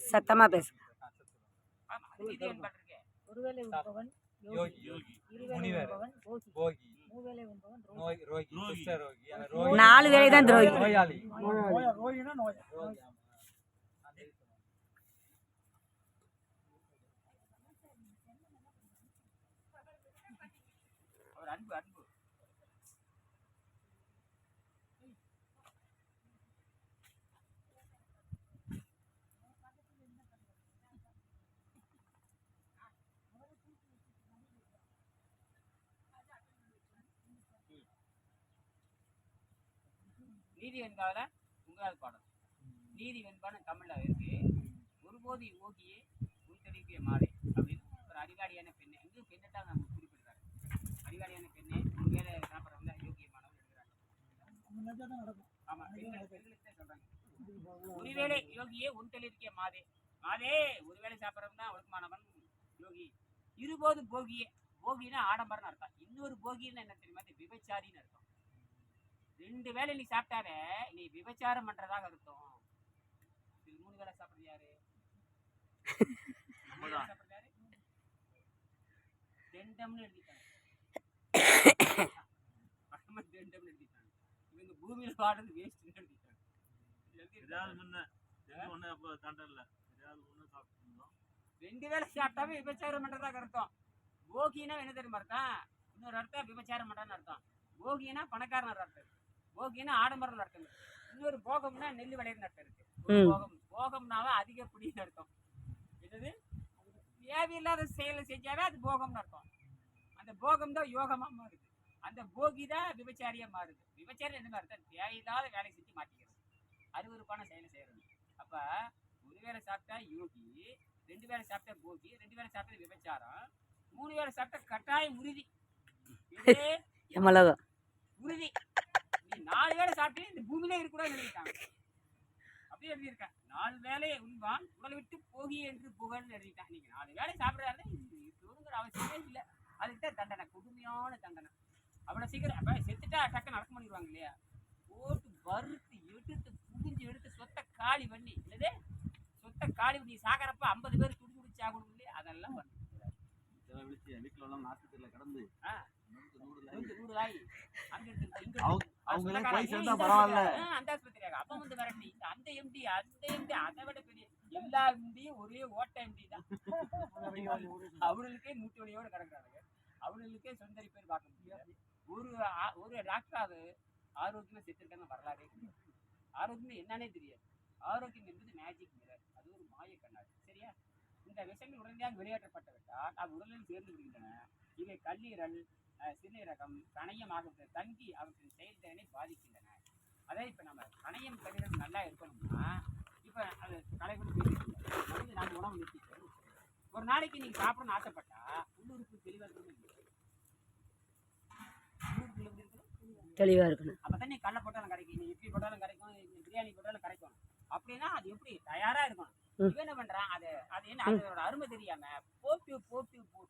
சத்தமாக பேசு. ஒருவேளை உண்பவன் யோகி. யோகி. யோகி இருவேளை முனிவர். உண்பவன் போகி போகி மூவேளை உண்பவன் ரோகி நோய் ரோகி ரோகி. குஷ்ட ரோகி அந்த ரோகி நாலு வேளை தான் துரோகி நோயாளி ரோகினா நோய் ரோகி ஆமா. அந்த இது சொல்லுவாங்க. அவர் அன்பு அன்பு நீதி வெண்பாவில உங்களால் பாடம் நீதி வெண்பான தமிழ்ல இருக்கு. ஒருபோது ஓகியே உள்தெளிப்பிய மாறே அப்படின்னு ஒரு அறிவாளியான பெண்ணை எங்கும் பெண்ணைத்தான் நம்ம குறிப்பிடுறாரு. அறிவாளியான பெண்ணே ஒரு வேலை சாப்பிட்றவங்க யோகியமானவங்க எழுதுறாங்க ஆமா பெண்கள் பெண்களுக்கு தான் சொல்றாங்க. ஒருவேளை யோகியே உன் தெளிவிக்க மாதே மாதே ஒருவேளை சாப்பிட்றவங்க தான் ஒழுக்கமானவன் யோகி. இருபோது போகியே போகினா ஆடம்பரம்னு அர்த்தம். இன்னொரு போகின்னு என்ன தெரியுமா? விபச்சாரின்னு அர்த்தம். ரெண்டு வேளை நீ சாப்பிட்டாவே நீ விபச்சாரம் பண்றதாக அர்த்தம். இது மூணு வேளை சாப்பிடுறது யாரு? தெண்டம்னு எழுதிட்டாங்க. பரம தெண்டம்னு எழுதிட்டாங்க. இவங்க பூமியில வாடுறது வேஸ்ட்னு எழுதிட்டாங்க. ஏதாவது முன்ன ஒண்ணு அப்போ தண்டனை இல்லை. ஏதாவது ஒண்ணு சாப்பிட்டுருந்தோம். ரெண்டு வேளை சாப்பிட்டாவே விபச்சாரம் பண்றதாக அர்த்தம். போகினா என்ன தெரியுமா அர்த்தம்? இன்னொரு அர்த்தம் விபச்சாரம் பண்றான்னு அர்த்தம். போகினா பணக்காரன் அர்த்தம் போகினா ஆடம்பரம் அர்த்தம் இன்னொரு போகம்னா நெல் விளையிற அர்த்தம் இருக்கு. போகம். போகம்னாவே அதிக பிடின்னு அர்த்தம் என்னது? தேவையில்லாத செயலை செஞ்சாவே அது போகம்னு அர்த்தம் அந்த போகம் தான் யோகமா மாறுது. அந்த போகி தான் விபச்சாரியா மாறுது. விபச்சாரம் என்ன அர்த்தம் தேவையில்லாத வேலை செஞ்சு மாட்டிக்கிறது. அருவருப்பான செயலை செய்யறது. அப்ப ஒரு வேளை சாப்பிட்டா யோகி ரெண்டு வேளை சாப்பிட்டா போகி ரெண்டு வேளை சாப்பிட்டா விபச்சாரம் மூணு வேளை சாப்பிட்டா கட்டாயம் உறுதி. உறுதி. நாலு வேளை சாப்பிட்டு இந்த பூமியிலே இருக்கக்கூடாது எழுதிட்டாங்க அப்படியே எழுதியிருக்கேன். நாலு வேலையை உண்பான் உடலை விட்டு போகி என்று புகழ்னு எழுதிட்டான் நீங்க நாலு வேலை சாப்பிட்றாரு இருக்கணுங்கிற அவசியமே இல்லை. அதுக்கு தான் தண்டனை கொடுமையான தண்டனை. அவ்வளோ சீக்கிரம் அப்போ செத்துட்டா டக்குன்னு அடக்கம் பண்ணிடுவாங்க இல்லையா? போட்டு வறுத்து எடுத்து புகுஞ்சு எடுத்து சொத்தை காலி பண்ணி இல்லதே சொத்தை காலி பண்ணி சாகரப்ப ஐம்பது பேர் துடி துடிச்சு ஆகணும் இல்லையா? அதெல்லாம் பண்ணி வீட்டில் உள்ள ஆஸ்பத்திரியில் கடந்து ஆ. அவங்களே போய் சேர்ந்தா பரவாயில்ல. அந்த ஆஸ்பத்திரியாக அப்ப வந்து வரண்டி இந்த அந்த எம்டி அந்த எம்டி அதை விட பெரிய எல்லா எம்டியும் ஒரே ஓட்ட எம்டி தான் அவர்களுக்கே மூட்டு கிடக்குறாங்க அவர்களுக்கே பேர் பார்க்க முடியாது ஒரு ஒரு டாக்டராவது ஆரோக்கியமா செத்துருக்காங்க வரலாறே ஆரோக்கியம் என்னன்னே தெரியாது ஆரோக்கியம் என்பது மேஜிக் மிரர் அது ஒரு மாய கண்ணாடி சரியா இந்த விஷயங்கள் உடனடியாக வெளியேற்றப்பட்டுவிட்டால் அது உடலில் சேர்ந்து விடுகின்றன இவை கல்லீரல் சிறுநீரகம் கணையமாக தங்கி அவற்றின் செயல்திறனை பாதிக்கின்றன. அதே இப்போ நம்ம கணையம் கல்லீரல் நல்லா இருக்கணும்னா இப்போ அது மனித நாங்கள் உணவு நிறுத்திட்டு ஒரு நாளைக்கு நீங்கள் சாப்பிடணும்னு ஆசைப்பட்டா உள்ளுறுப்பு தெளிவாக இருக்கணும் தெளிவாக இருக்கணும்? அப்போ தான் நீ கடலை போட்டாலும் கிடைக்கும் நீ இட்லி போட்டாலும் கிடைக்கும் பிரியாணி போட்டாலும் கிடைக்கும் அப்படின்னா அது எப்படி? தயாரா இருக்கணும். இவன் என்ன பண்றான்? அது அது என்ன? அதோட அருமை தெரியாம போட்டு போட்டு போட்டு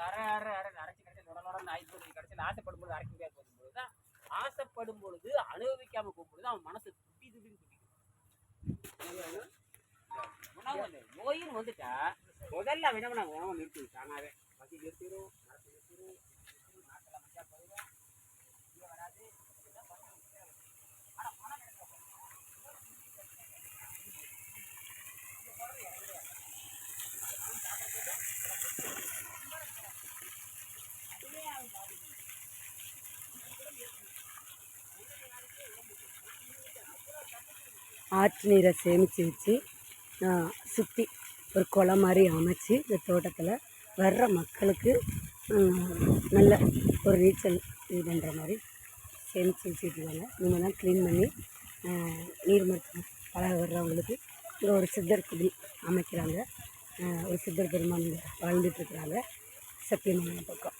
அரை அரை அரை அரைச்சி கடைசியில் உடனே உடனே ஆகி போகுது. கடைசியில் ஆசைப்படும் பொழுது அரைக்க முடியாது போகும்போது தான் ஆசைப்படும் பொழுது அனுபவிக்காம போகும்பொழுது அவன் மனசு துப்பி துப்பின்னு துப்பிக்கும். உணவு நோயின்னு வந்துட்டா முதல்ல அவன் என்ன பண்ண நிறுத்தி தானாவே பசி நிறுத்திடும் ஆற்று நீரை சேமித்து வச்சு சுற்றி ஒரு குளம் மாதிரி அமைச்சு இந்த தோட்டத்தில் வர்ற மக்களுக்கு நல்ல ஒரு நீச்சல் இது பண்ணுற மாதிரி சேமித்து வச்சுருக்காங்க இனிமேல் தான் க்ளீன் பண்ணி நீர் மருத்துவம் பழக வர்றவங்களுக்கு இங்கே ஒரு சித்தர் குடில் அமைக்கிறாங்க. ஒரு சித்தர் பெருமான் வாழ்ந்துட்டுருக்குறாங்க சத்தியமான பக்கம்.